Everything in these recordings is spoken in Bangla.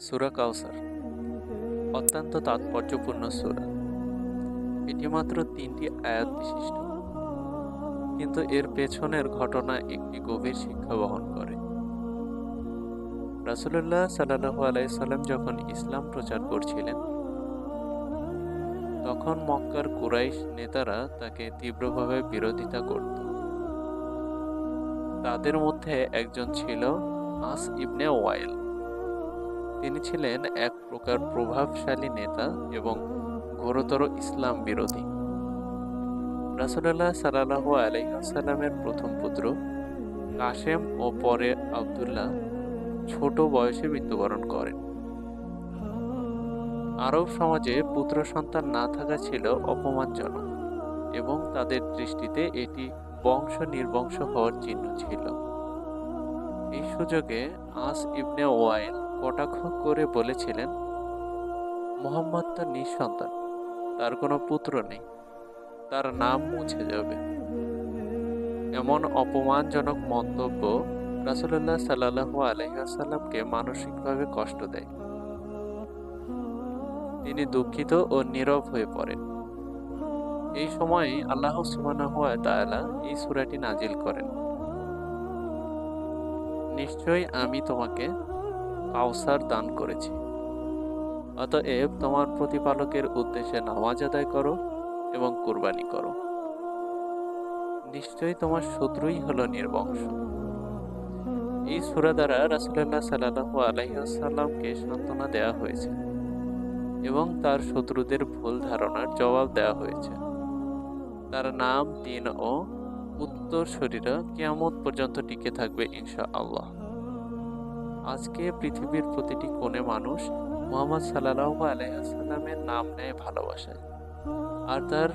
সুরা কাউসার। অত্যন্ত তাৎপর্যপূর্ণ সুরা। এটি মাত্র তিনটি আয়াত বিশিষ্ট। কিন্তু এর পেছনের ঘটনা একটি গভীর শিক্ষা বহন করে। রাসুলুল্লাহ সাল্লাহু আলাইসাল্লাম যখন ইসলাম প্রচার করছিলেন, তখন মক্কার কুরাইশ নেতারা তাকে তীব্রভাবে বিরোধিতা করত। তাদের মধ্যে একজন ছিল আস ইবনে ওয়াইল। তিনি ছিলেন এক প্রকার প্রভাবশালী নেতা এবং ঘোরতর ইসলাম বিরোধী। রাসুলাল্লাহ সাল্লাহ আলাইসাল্লামের প্রথম পুত্র কাশেম ও পরে আবদুল্লাহ ছোট বয়সে মৃত্যুবরণ করেন। আরব সমাজে পুত্র সন্তান না থাকা ছিল অপমানজনক এবং তাদের দৃষ্টিতে এটি বংশ নির্বংশ হওয়ার চিহ্ন ছিল। এই সুযোগে আস ইবনে ওয়াইল কটাক্ষ করে বলেছিলেন, মোহাম্মদ তার নিঃসন্তান, তার কোনো পুত্র নেই, তার নাম মুছে যাবে। এমন অপমানজনক মন্তব্য রাসুল্লাহ সাল্লাহু আলহাসাল্লামকে মানসিকভাবে কষ্ট দেয়। তিনি দুঃখিত ও নীরব হয়ে পড়েন। এই সময়ে আল্লাহ তাআলা এই সূরাটি নাজিল করেন। নিশ্চয়ই আমি তোমাকে কাউসার দান করেছি। অতএব তোমার প্রতিপালকের উদ্দেশ্যে নামাজ আদায় করো এবং কুরবানি করো। নিশ্চয়ই তোমার শত্রুই হলো নির্বংশ। এই সুরা দ্বারা রাসুল্লাহ সাল্লাহু আলাইসাল্লামকে সান্ত্বনা দেওয়া হয়েছে এবং তার শত্রুদের ভুল ধারণার জবাব দেওয়া হয়েছে। তার নাম, দিন ও উত্তর শরীরা কেয়ামত পর্যন্ত টিকে থাকবে ইনশা আল্লাহ আজকে পৃথিবীর প্রতিটি কোণে মানুষ মোহাম্মদ সাল্লাহ আলাইসাল্লামের নাম নেয় ভালোবাসায় আর তার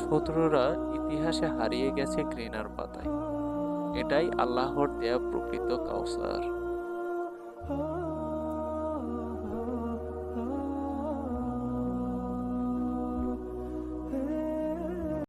শত্রুরা ইতিহাসে হারিয়ে গেছে ঘৃণার পাতায়। এটাই আল্লাহর দেয়া প্রকৃত কাউসার।